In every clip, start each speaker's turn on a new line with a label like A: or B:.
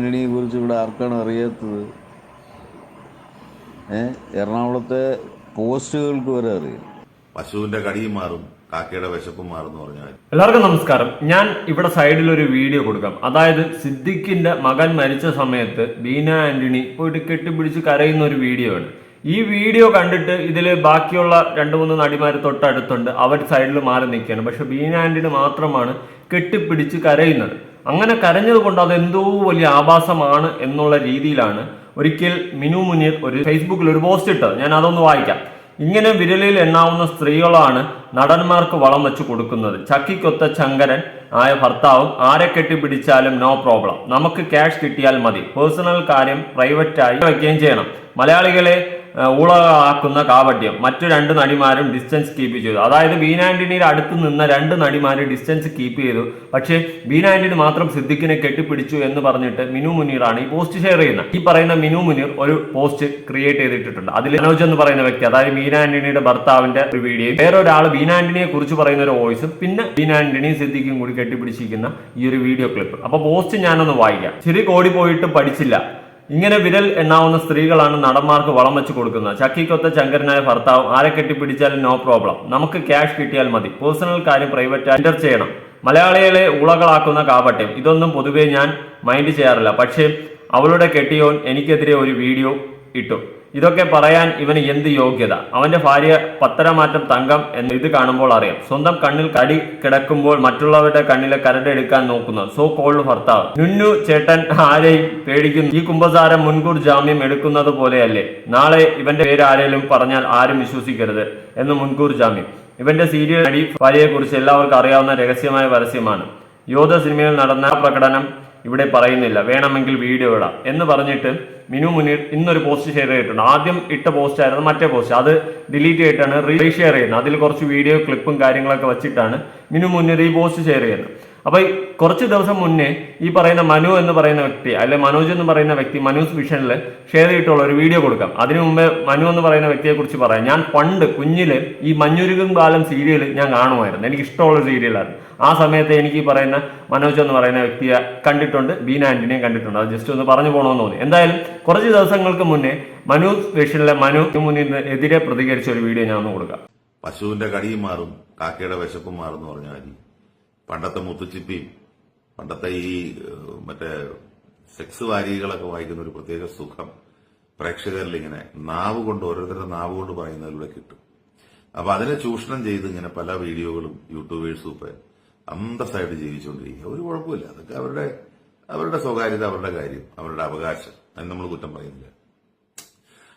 A: ആന്റണിയെ കുറിച്ച് ഇവിടെ ആർക്കാണ് അറിയാത്തത്? എറണാകുളത്തെ പോസ്റ്റുകൾക്ക് വരെ അറിയാം.
B: പശുവിന്റെ കടിയും മാറും കാക്കയുടെ വിശപ്പും മാറും എന്ന് പറഞ്ഞാൽ
C: എല്ലാവർക്കും നമസ്കാരം. ഞാൻ ഇവിടെ സൈഡിൽ ഒരു വീഡിയോ കൊടുക്കാം. അതായത് സിദ്ദിഖിന്റെ മകൻ മരിച്ച സമയത്ത് ബീന ആന്റണി പോയിട്ട് കെട്ടിപ്പിടിച്ച് കരയുന്ന ഒരു വീഡിയോ ആണ്. ഈ വീഡിയോ കണ്ടിട്ട് ഇതിൽ ബാക്കിയുള്ള രണ്ട് മൂന്ന് നടിമാർ തൊട്ടടുത്തുണ്ട്. അവർ സൈഡിൽ മാറി നിൽക്കുകയാണ്. പക്ഷെ ബീന ആന്റണി മാത്രമാണ് കെട്ടിപ്പിടിച്ച് കരയുന്നത്. അങ്ങനെ കരഞ്ഞത് കൊണ്ട് അത് എന്തോ വലിയ ആഭാസമാണ് എന്നുള്ള രീതിയിലാണ് ഒരിക്കൽ മിനു മുനീർ ഒരു ഫേസ്ബുക്കിൽ ഒരു പോസ്റ്റ് ഇട്ടത്. ഞാൻ അതൊന്ന് വായിക്കാം. ഇങ്ങനെ വിരലിൽ എണ്ണാവുന്ന സ്ത്രീകളാണ് നടന്മാർക്ക് വളം വെച്ച് കൊടുക്കുന്നത്. ചക്കിക്കൊത്ത ചങ്കരൻ ആയ ഭർത്താവും ആരെ കെട്ടിപ്പിടിച്ചാലും നോ പ്രോബ്ലം നമുക്ക് ക്യാഷ് കിട്ടിയാൽ മതി. പേഴ്സണൽ കാര്യം പ്രൈവറ്റായി വയ്ക്കുകയും ചെയ്യണം. മലയാളികളെ ഊളകളാക്കുന്ന കാപട്യം. മറ്റു രണ്ട് നടിമാരും ഡിസ്റ്റൻസ് കീപ്പ് ചെയ്തു. അതായത് ആന്റണിയുടെ അടുത്ത് നിന്ന രണ്ട് നടിമാർ ഡിസ്റ്റൻസ് കീപ്പ് ചെയ്തു. പക്ഷേ ആന്റണി മാത്രം സിദ്ദിഖിനെ കെട്ടിപ്പിടിച്ചു എന്ന് പറഞ്ഞിട്ട് മിനു മുനീറാണ് ഈ പോസ്റ്റ് ഷെയർ ചെയ്യുന്നത്. ഈ പറയുന്ന മിനു മുനീർ ഒരു പോസ്റ്റ് ക്രിയേറ്റ് ചെയ്തിട്ടുണ്ട് അതിൽ മനോജ് എന്ന് പറയുന്ന വ്യക്തി അതായത് ബീന ആന്റണിയുടെ ഭർത്താവിന്റെ ഒരു വീഡിയോ വേറൊരാൾ ബീന ആന്റണിയെ കുറിച്ച് പറയുന്ന ഒരു വോയിസും പിന്നെ ബീന ആന്റണിയും സിദ്ദിഖും കൂടി കെട്ടിപ്പിടിച്ചിരിക്കുന്ന ഈ ഒരു വീഡിയോ ക്ലിപ്പ് അപ്പൊ പോസ്റ്റ് ഞാനൊന്ന് വായിക്കാം. ശരി കോടി പോയിട്ട് പഠിച്ചില്ല. ഇങ്ങനെ വിരൽ എണ്ണാവുന്ന സ്ത്രീകളാണ് നടന്മാർക്ക് വളം വെച്ച് കൊടുക്കുന്നത്. ചക്കിക്കൊത്ത ചങ്കരനായ ഭർത്താവ് ആരെ കെട്ടിപ്പിടിച്ചാലും നോ പ്രോബ്ലം നമുക്ക് ക്യാഷ് കിട്ടിയാൽ മതി. പേഴ്സണൽ കാര്യം പ്രൈവറ്റ് എന്റർ ചെയ്യണം. മലയാളികളെ ഉളകളാക്കുന്ന കാപട്യം. ഇതൊന്നും പൊതുവേ ഞാൻ മൈൻഡ് ചെയ്യാറില്ല. പക്ഷേ അവളുടെ കെട്ടിയോൻ എനിക്കെതിരെ ഒരു വീഡിയോ ഇട്ടു. ഇതൊക്കെ പറയാൻ ഇവന് എന്ത് യോഗ്യത? അവന്റെ ഭാര്യ പത്തരമാറ്റം തങ്കം എന്ന് ഇത് കാണുമ്പോൾ അറിയാം. സ്വന്തം കണ്ണിൽ കടി കിടക്കുമ്പോൾ മറ്റുള്ളവരുടെ കണ്ണിലെ കരടെടുക്കാൻ നോക്കുന്നു. സോ കോൾഡ് ഭർത്താവ്. നുന്നു ചേട്ടൻ ആരെയും പേടിക്കുന്നു. ഈ കുംഭസാരം മുൻകൂർ ജാമ്യം എടുക്കുന്നത് പോലെയല്ലേ? നാളെ ഇവന്റെ പേര് ആരെങ്കിലും പറഞ്ഞാൽ ആരും വിശ്വസിക്കരുത് എന്ന് മുൻകൂർ ജാമ്യം. ഇവന്റെ സീരിയൽ നടി ഭാര്യയെ കുറിച്ച് എല്ലാവർക്കും അറിയാവുന്ന രഹസ്യമായ പരസ്യമാണ്. യോധ സിനിമയിൽ നടന്ന പ്രകടനം ഇവിടെ പറയുന്നില്ല. വേണമെങ്കിൽ വീഡിയോ ഇടാം. എന്ന് പറഞ്ഞിട്ട് മിനു മുനീർ ഇന്നൊരു പോസ്റ്റ് ഷെയർ ചെയ്തിട്ടുണ്ട്. ആദ്യം ഇട്ട പോസ്റ്റ് ആയിരുന്നു മറ്റേ പോസ്റ്റ് അത് ഡിലീറ്റ് ചെയ്തിട്ടാണ് റീഷെയർ ചെയ്യുന്നത്. അതിൽ കുറച്ച് വീഡിയോ ക്ലിപ്പും കാര്യങ്ങളൊക്കെ വെച്ചിട്ടാണ് മിനു മുനീർ ഈ പോസ്റ്റ് ഷെയർ ചെയ്യുന്നത്. അപ്പൊ കുറച്ച് ദിവസം മുന്നേ ഈ പറയുന്ന മനു എന്ന് പറയുന്ന വ്യക്തി അല്ലെ മനോജ് എന്ന് പറയുന്ന വ്യക്തി മനുസ് വിഷനിൽ ഷെയർ ചെയ്തിട്ടുള്ള ഒരു വീഡിയോ കൊടുക്കാം. അതിനു മുമ്പേ മനു എന്ന് പറയുന്ന വ്യക്തിയെ കുറിച്ച് പറയാം. ഞാൻ പണ്ട് കുഞ്ഞിൽ ഈ മഞ്ഞുരുകും കാലം സീരിയൽ ഞാൻ കാണുമായിരുന്നു. എനിക്ക് ഇഷ്ടമുള്ള സീരിയലാണ് ആ സമയത്ത് എനിക്ക് ഈ പറയുന്ന മനോജ് എന്ന് പറയുന്ന വ്യക്തിയെ കണ്ടിട്ടുണ്ട്. ബീന ആന്റണിയെ കണ്ടിട്ടുണ്ട്. അത് ജസ്റ്റ് ഒന്ന് പറഞ്ഞു പോകണമെന്ന് തോന്നി. എന്തായാലും കുറച്ച് ദിവസങ്ങൾക്ക് മുന്നേ മനു വിഷനിലെ മനു മുന്നിൽ എതിരെ പ്രതികരിച്ച ഒരു വീഡിയോ ഞാൻ ഒന്ന് കൊടുക്കാം.
B: പശുവിന്റെ കടിയും മാറും കാക്കയുടെ വിശപ്പും മാറും എന്ന് പറഞ്ഞ മാതിരി പണ്ടത്തെ മുത്തുച്ചിപ്പിയും പണ്ടത്തെ ഈ മറ്റേ സെക്സ് വാരികളൊക്കെ വായിക്കുന്ന ഒരു പ്രത്യേക സുഖം പ്രേക്ഷകരിൽ ഇങ്ങനെ നാവ് കൊണ്ട് ഓരോരുത്തരുടെ നാവ് കൊണ്ട് പറയുന്നതിലൂടെ കിട്ടും. അപ്പൊ അതിനെ ചൂഷണം ചെയ്ത് ഇങ്ങനെ പല വീഡിയോകളും യൂട്യൂബേഴ്സും ഒക്കെ അന്തസ്സായിട്ട് ജീവിച്ചുകൊണ്ടിരിക്കുക. ഒരു കുഴപ്പമില്ല. അതൊക്കെ അവരുടെ അവരുടെ സ്വകാര്യത അവരുടെ കാര്യം അവരുടെ അവകാശം. അതിന് നമ്മൾ കുറ്റം പറയുന്നില്ല.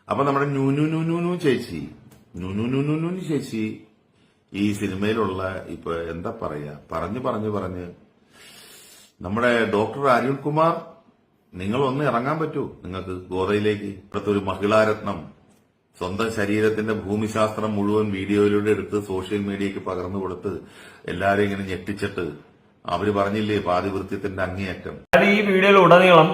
B: അപ്പൊ നമ്മുടെ ന്യൂനു ന്യൂനു ചേച്ചി ന്യൂനു ന്യൂനു ചേച്ചി ഈ സിനിമയിലുള്ള ഇപ്പൊ എന്താ പറയാ പറഞ്ഞു പറഞ്ഞു പറഞ്ഞ് നമ്മുടെ ഡോക്ടർ അരുൺകുമാർ നിങ്ങൾ ഒന്ന് ഇറങ്ങാൻ പറ്റൂ. നിങ്ങൾക്ക് ഗോതയിലേക്ക് ഇപ്പോഴത്തെ ഒരു മഹിളാരത്നം. സ്വന്തം ശരീരത്തിന്റെ ഭൂമിശാസ്ത്രം മുഴുവൻ വീഡിയോയിലൂടെ എടുത്ത് സോഷ്യൽ മീഡിയക്ക് പകർന്നു കൊടുത്ത് എല്ലാരെയും ഇങ്ങനെ ഞെട്ടിച്ചിട്ട് അവർ പറഞ്ഞില്ലേ പാതിവൃത്യത്തിന്റെ അങ്ങേയറ്റം.
C: ഈ വീഡിയോയിൽ ഉടനീളം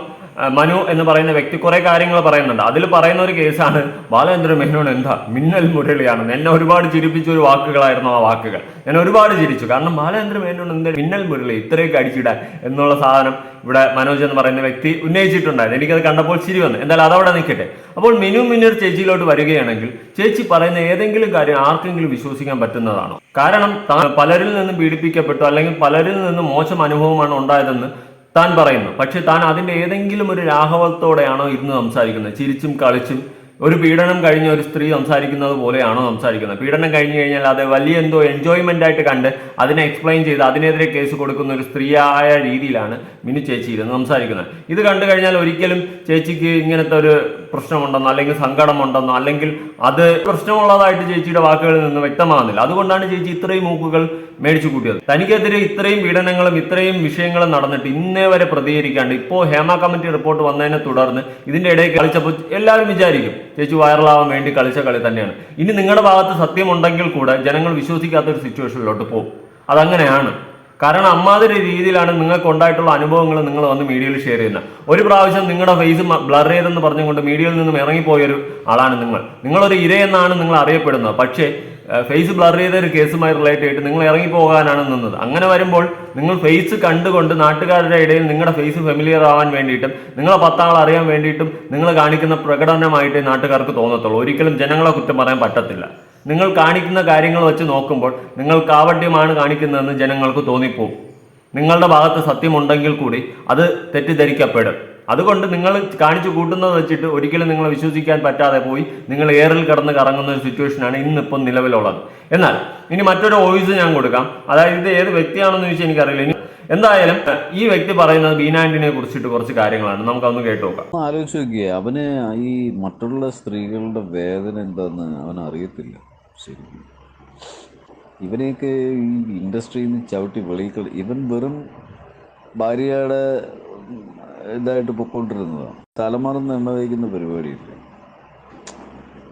C: മനു എന്ന് പറയുന്ന വ്യക്തി കുറെ കാര്യങ്ങൾ പറയുന്നുണ്ട്. അതിൽ പറയുന്ന ഒരു കേസാണ് ബാലേന്ദ്ര മേനോൻ എന്താ? മിന്നൽ മുരളിയാണ്. എന്നെ ഒരുപാട് ചിരിപ്പിച്ച ഒരു വാക്കുകളായിരുന്നു ആ വാക്കുകൾ. ഞാൻ ഒരുപാട് ചിരിച്ചു. കാരണം ബാലേന്ദ്ര മേനോൻ എന്താ മിന്നൽ മുരളി ഇത്രയൊക്കെ അടിച്ചിടാൻ എന്നുള്ള സാധനം ഇവിടെ മനോജ് എന്ന് പറയുന്ന വ്യക്തി ഉന്നയിച്ചിട്ടുണ്ടായിരുന്നു. എനിക്കത് കണ്ടപ്പോൾ ചിരി വന്നു. എന്തായാലും അതവിടെ നിൽക്കട്ടെ. അപ്പോൾ മിനു മിന്നർ ചേച്ചിയിലോട്ട് വരികയാണെങ്കിൽ ചേച്ചി പറയുന്ന ഏതെങ്കിലും കാര്യം ആർക്കെങ്കിലും വിശ്വസിക്കാൻ പറ്റുന്നതാണോ? കാരണം പലരിൽ നിന്നും പീഡിപ്പിക്കപ്പെട്ടു അല്ലെങ്കിൽ പലരിൽ നിന്നും മോശം അനുഭവമാണ് ഉണ്ടായതെന്ന് താൻ പറയുന്നു. പക്ഷെ താൻ അതിന്റെ ഏതെങ്കിലും ഒരു രാഘവത്തോടെയാണോ ഇരുന്ന് സംസാരിക്കുന്നത്? ചിരിച്ചും കളിച്ചും ഒരു പീഡനം കഴിഞ്ഞ ഒരു സ്ത്രീ സംസാരിക്കുന്നത് പോലെയാണോ സംസാരിക്കുന്നത്? പീഡനം കഴിഞ്ഞു കഴിഞ്ഞാൽ അത് വലിയ എന്തോ എൻജോയ്മെന്റ് ആയിട്ട് കണ്ട് അതിനെ എക്സ്പ്ലെയിൻ ചെയ്ത് അതിനെതിരെ കേസ് കൊടുക്കുന്ന ഒരു സ്ത്രീയായ രീതിയിലാണ് മിനു ചേച്ചി ഇരുന്ന് സംസാരിക്കുന്നത്. ഇത് കണ്ടു കഴിഞ്ഞാൽ ഒരിക്കലും ചേച്ചിക്ക് ഇങ്ങനത്തെ ഒരു പ്രശ്നമുണ്ടെന്നോ അല്ലെങ്കിൽ സങ്കടമുണ്ടെന്നോ അല്ലെങ്കിൽ അത് പ്രശ്നമുള്ളതായിട്ട് ചേച്ചിയുടെ വാക്കുകളിൽ നിന്ന് വ്യക്തമാകുന്നില്ല. അതുകൊണ്ടാണ് ചേച്ചി ഇത്രയും മൂക്കുകൾ മേടിച്ചു കൂട്ടിയത്. തനിക്കെതിരെ ഇത്രയും പീഡനങ്ങളും ഇത്രയും വിഷയങ്ങളും നടന്നിട്ട് ഇന്നേ വരെ പ്രതികരിക്കാണ്ട് ഇപ്പോൾ ഹേമ കമ്മിറ്റി റിപ്പോർട്ട് വന്നതിനെ തുടർന്ന് ഇതിന്റെ ഇടയിൽ കളിച്ചപ്പോൾ എല്ലാവരും വിചാരിക്കും ചേച്ചി വൈറലാവാൻ വേണ്ടി കളിച്ച കളി തന്നെയാണ്. ഇനി നിങ്ങളുടെ ഭാഗത്ത് സത്യമുണ്ടെങ്കിൽ കൂടെ ജനങ്ങൾ വിശ്വസിക്കാത്ത ഒരു സിറ്റുവേഷനിലോട്ട് പോകും. അതങ്ങനെയാണ്. കാരണം അമ്മാതിരി രീതിയിലാണ് നിങ്ങൾക്ക് ഉണ്ടായിട്ടുള്ള അനുഭവങ്ങൾ നിങ്ങൾ വന്ന് മീഡിയയിൽ ഷെയർ ചെയ്യുന്നത് ഒരു പ്രാവശ്യം നിങ്ങളുടെ ഫേസ് ബ്ലർ ചെയ്തെന്ന് പറഞ്ഞുകൊണ്ട് മീഡിയയിൽ നിന്നും ഇറങ്ങിപ്പോയൊരു ആളാണ് നിങ്ങൾ. നിങ്ങളൊരു ഇരയെന്നാണ് നിങ്ങൾ അറിയപ്പെടുന്നത്. പക്ഷേ ഫേസ് ബ്ലർ ചെയ്ത ഒരു കേസുമായി റിലേറ്റ് ആയിട്ട് നിങ്ങൾ ഇറങ്ങിപ്പോകാനാണ് നിന്നത്. അങ്ങനെ വരുമ്പോൾ നിങ്ങൾ ഫേസ് കണ്ടുകൊണ്ട് നാട്ടുകാരുടെ ഇടയിൽ നിങ്ങളുടെ ഫേസ് ഫെമിലിയർ ആവാൻ വേണ്ടിയിട്ടും നിങ്ങളെ പത്താൾ അറിയാൻ വേണ്ടിയിട്ടും നിങ്ങൾ കാണിക്കുന്ന പ്രകടനമായിട്ട് നാട്ടുകാർക്ക് തോന്നത്തുള്ളൂ. ഒരിക്കലും ജനങ്ങളെ കുറ്റം പറയാൻ പറ്റത്തില്ല. നിങ്ങൾ കാണിക്കുന്ന കാര്യങ്ങൾ വെച്ച് നോക്കുമ്പോൾ നിങ്ങൾ കാവഡ്യമാണ് കാണിക്കുന്നതെന്ന് ജനങ്ങൾക്ക് തോന്നിപ്പോവും. നിങ്ങളുടെ ഭാഗത്ത് സത്യമുണ്ടെങ്കിൽ കൂടി അത് തെറ്റിദ്ധരിക്കപ്പെടും. അതുകൊണ്ട് നിങ്ങൾ കാണിച്ചു കൂട്ടുന്നത് വെച്ചിട്ട് ഒരിക്കലും നിങ്ങളെ വിശ്വസിക്കാൻ പറ്റാതെ പോയി നിങ്ങൾ ഏറിൽ കടന്ന് കറങ്ങുന്ന ഒരു സിറ്റുവേഷനാണ് ഇന്നിപ്പം നിലവിലുള്ളത്. എന്നാൽ ഇനി മറ്റൊരു വോയിസ് ഞാൻ കൊടുക്കാം. അതായത് ഇത് ഏത് വ്യക്തിയാണെന്ന് ചോദിച്ചാൽ എനിക്കറിയില്ല. എന്തായാലും ഈ വ്യക്തി പറയുന്നത് ബീനാൻഡിനെ കുറിച്ചിട്ട് കുറച്ച് കാര്യങ്ങളാണ്. നമുക്കൊന്ന് കേട്ടു നോക്കാം.
A: ആലോചിച്ച് നോക്കിയേ അവന് ഈ മറ്റുള്ള സ്ത്രീകളുടെ വേദന എന്താന്ന് അവൻ അറിയത്തില്ല. ശരിക്കും ഇവനെയൊക്കെ ഈ ഇൻഡസ്ട്രിയിൽ നിന്ന് ചവിട്ടി വെളിയിൽ കളി ഇവൻ വെറും ഭാര്യയുടെ ഇതായിട്ട് പൊക്കോണ്ടിരുന്നതാണ് തലമറന്ന് എണ്ണ വയ്ക്കുന്ന പരിപാടിയില്ല?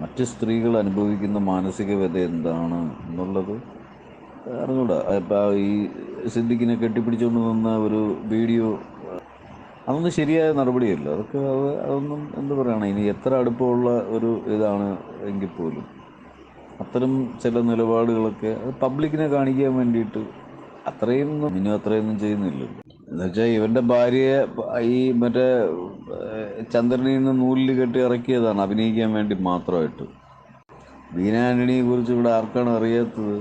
A: മറ്റ് സ്ത്രീകൾ അനുഭവിക്കുന്ന മാനസിക വ്യത എന്താണ് എന്നുള്ളത് അറിഞ്ഞൂടാ. ഇപ്പം ഈ സിദ്ദിഖിനെ കെട്ടിപ്പിടിച്ചുകൊണ്ട് നിന്ന ഒരു വീഡിയോ അതൊന്നും ശരിയായ നടപടിയല്ല. അതൊക്കെ അത് അതൊന്നും എന്ത് പറയണം? ഇനി എത്ര അടുപ്പമുള്ള ഒരു ഇതാണ് എങ്കിൽ പോലും. അത്തരം ചില നിലപാടുകളൊക്കെ അത് പബ്ലിക്കിനെ കാണിക്കാൻ വേണ്ടിയിട്ട് അത്രയും ഇനിയും അത്രയൊന്നും ചെയ്യുന്നില്ലല്ലോ എന്നുവെച്ചാൽ ഇവന്റെ ഭാര്യയെ ഈ മറ്റേ ചന്ദ്രനിൽ നിന്ന് നൂലിൽ കെട്ടി ഇറക്കിയതാണ് അഭിനയിക്കാൻ വേണ്ടി മാത്രമായിട്ട്. ആന്റണിയെ കുറിച്ച് ഇവിടെ ആർക്കാണ് അറിയാത്തത്?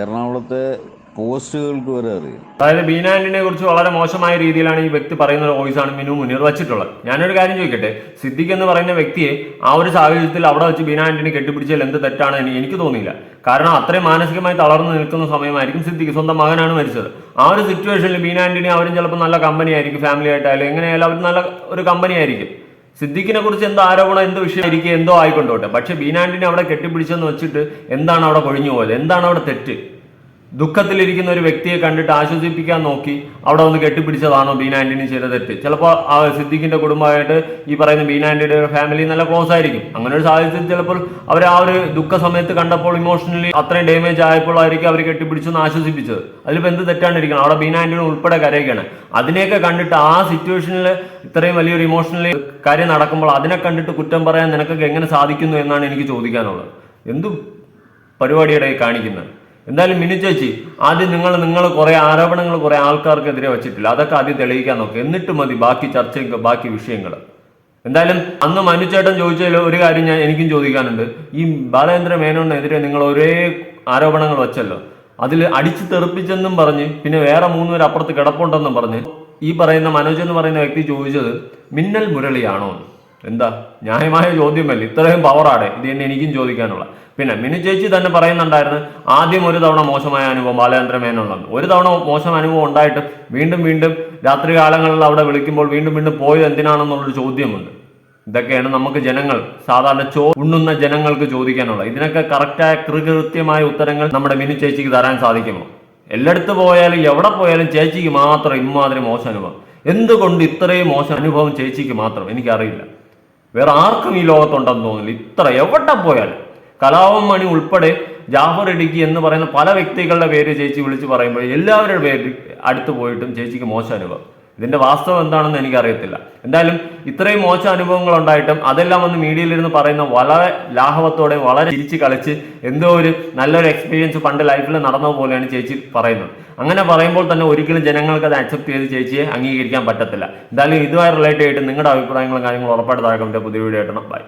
A: എറണാകുളത്തെ പോസ്റ്റുകൾക്ക് വരെ അറിയാം.
C: അതായത് ബീനാൻഡിനെ കുറിച്ച് വളരെ മോശമായ രീതിയിലാണ് ഈ വ്യക്തി പറയുന്ന വോയിസ് ആണ് മിനു മുനീർ വച്ചിട്ടുള്ളത്. ഞാനൊരു കാര്യം ചോദിക്കട്ടെ? സിദ്ദിഖ് എന്ന് പറയുന്ന വ്യക്തിയെ ആ ഒരു സാഹചര്യത്തിൽ അവിടെ വെച്ച് ബീനാൻഡിനെ കെട്ടിപ്പിടിച്ചാൽ എന്ത് തെറ്റാണ് എനിക്ക് തോന്നിയില്ല. കാരണം അത്രയും മാനസികമായി തളർന്നു നിൽക്കുന്ന സമയമായിരിക്കും സിദ്ദിഖ് സ്വന്തം മകനാണ് മരിച്ചത്. ആ ഒരു സിറ്റുവേഷനിൽ ബീനാൻഡിനെ അവരും ചിലപ്പോൾ നല്ല കമ്പനി ആയിരിക്കും ഫാമിലി ആയിട്ടായാലും എങ്ങനെയായാലും അവർ നല്ല ഒരു കമ്പനി ആയിരിക്കും. സിദ്ദിഖിനെ കുറിച്ച് എന്തോ ആരോപണം എന്ത് വിഷയമായിരിക്കും എന്തോ ആയിക്കൊണ്ടോട്ടെ. പക്ഷെ ബീനാണ്ടിനെ അവിടെ കെട്ടിപ്പിടിച്ചെന്ന് വെച്ചിട്ട് എന്താണ് അവിടെ കൊഴിഞ്ഞു പോയത്? എന്താണ് അവിടെ തെറ്റ്? ദുഃഖത്തിലിരിക്കുന്ന ഒരു വ്യക്തിയെ കണ്ടിട്ട് ആശ്വസിപ്പിക്കാൻ നോക്കി അവിടെ വന്ന് കെട്ടിപ്പിടിച്ചതാണോ ബീന ആന്റണി ചെയ്ത തെറ്റ്. ചിലപ്പോൾ ആ സിദ്ദിഖിന്റെ കുടുംബമായിട്ട് ഈ പറയുന്ന ബീന ആന്റണിയുടെ ഫാമിലി നല്ല ക്ലോസ് ആയിരിക്കും. അങ്ങനെ ഒരു സാഹചര്യത്തിൽ ചിലപ്പോൾ അവർ ആ ഒരു ദുഃഖ സമയത്ത് കണ്ടപ്പോൾ ഇമോഷണലി അത്രയും ആയപ്പോൾ ആയിരിക്കും അവർ കെട്ടിപ്പിടിച്ചെന്ന് ആശ്വസിപ്പിച്ചത്. അതിലിപ്പോൾ എന്ത് തെറ്റാണ്ടിരിക്കണം അവിടെ ബീന ആന്റണി ഉൾപ്പെടെ കരയുകയാണ്. അതിനെയൊക്കെ കണ്ടിട്ട് ആ സിറ്റുവേഷനിൽ ഇത്രയും വലിയൊരു ഇമോഷണലി കാര്യം നടക്കുമ്പോൾ അതിനെ കണ്ടിട്ട് കുറ്റം പറയാൻ നിനക്കൊക്കെ എങ്ങനെ സാധിക്കുന്നു എന്നാണ് എനിക്ക് ചോദിക്കാനുള്ളത്. എന്തു പരിപാടിയുടെ കാണിക്കുന്നത്? എന്തായാലും മിനി ചേച്ചി ആദ്യം നിങ്ങൾ നിങ്ങൾ കുറെ ആരോപണങ്ങൾ കുറെ ആൾക്കാർക്കെതിരെ വെച്ചിട്ടില്ല. അതൊക്കെ ആദ്യം തെളിയിക്കാൻ നോക്കുക എന്നിട്ട് മതി ബാക്കി ചർച്ചയും ബാക്കി വിഷയങ്ങൾ എന്തായാലും അന്ന് മനുചേട്ടൻ ചോദിച്ചതിൽ ഒരു കാര്യം ഞാൻ എനിക്കും ചോദിക്കാനുണ്ട്. ഈ ബാലചന്ദ്ര മേനോനെതിരെ നിങ്ങൾ ഒരേ ആരോപണങ്ങൾ വെച്ചല്ലോ. അതിൽ അടിച്ചു തെറിപ്പിച്ചെന്നും പറഞ്ഞ് പിന്നെ വേറെ മൂന്ന് മൂന്നുപേർ അപ്പുറത്ത് കിടപ്പുണ്ടെന്നും പറഞ്ഞ് ഈ പറയുന്ന മനോജ് എന്ന് പറയുന്ന വ്യക്തി ചോദിച്ചത് മിന്നൽ മുരളിയാണോ. എന്താ? ന്യായമായ ചോദ്യമല്ല? ഇത്രയും പവറാടെ ഇത് തന്നെ എനിക്കും ചോദിക്കാനുള്ള. പിന്നെ മിനു ചേച്ചി തന്നെ പറയുന്നുണ്ടായിരുന്നു ആദ്യം ഒരു തവണ മോശമായ അനുഭവം ബാലചന്ദ്ര മേനോണെന്ന് ഒരു തവണ മോശം അനുഭവം ഉണ്ടായിട്ട് വീണ്ടും വീണ്ടും രാത്രി കാലങ്ങളിൽ അവിടെ വിളിക്കുമ്പോൾ വീണ്ടും വീണ്ടും പോയത് എന്തിനാണെന്നുള്ളൊരു ചോദ്യമുണ്ട്. ഇതൊക്കെയാണ് നമുക്ക് ജനങ്ങൾ സാധാരണ ചോ ഉണ്ണുന്ന ജനങ്ങൾക്ക് ചോദിക്കാനുള്ളത്. ഇതിനൊക്കെ കറക്റ്റായ കൃകൃത്യമായ ഉത്തരങ്ങൾ നമ്മുടെ മിനു ചേച്ചിക്ക് തരാൻ സാധിക്കുമോ? എല്ലായിടത്ത് പോയാലും എവിടെ പോയാലും ചേച്ചിക്ക് മാത്രം ഇമ്മാതിരി മോശം അനുഭവം. എന്തുകൊണ്ട് ഇത്രയും മോശം അനുഭവം ചേച്ചിക്ക് മാത്രം? എനിക്കറിയില്ല. വേറെ ആർക്കും ഈ ലോകത്തുണ്ടെന്ന് തോന്നുന്നില്ല. ഇത്ര എവിടെ പോയാലും. കലാവം മണി ഉൾപ്പെടെ ജാഫർ ഇടുക്കി എന്ന് പറയുന്ന പല വ്യക്തികളുടെ പേര് ചേച്ചി വിളിച്ച് പറയുമ്പോൾ എല്ലാവരുടെ പേര് അടുത്ത് പോയിട്ടും ചേച്ചിക്ക് മോശം അനുഭവം. ഇതിന്റെ വാസ്തവം എന്താണെന്ന് എനിക്കറിയത്തില്ല. എന്തായാലും ഇത്രയും മോശം അനുഭവങ്ങൾ ഉണ്ടായിട്ടും അതെല്ലാം വന്ന് മീഡിയയിലിരുന്ന് പറയുന്ന വളരെ ലാഘവത്തോടെ വളരെ ചിരിച്ച് കളിച്ച് എന്തോ ഒരു നല്ലൊരു എക്സ്പീരിയൻസ് പണ്ട് ലൈഫിൽ നടന്ന പോലെയാണ് ചേച്ചി പറയുന്നത്. അങ്ങനെ പറയുമ്പോൾ തന്നെ ഒരിക്കലും ജനങ്ങൾക്ക് അത് അക്സെപ്റ്റ് ചെയ്ത് ചേച്ചിയെ അംഗീകരിക്കാൻ പറ്റത്തില്ല. എന്തായാലും ഇതുമായി റിലേറ്റ് ആയിട്ട് നിങ്ങളുടെ അഭിപ്രായങ്ങളും കാര്യങ്ങളും ഉറപ്പായിട്ട് താഴെ പുതിയ വീഡിയോ ആയിട്ടാണ് ബൈ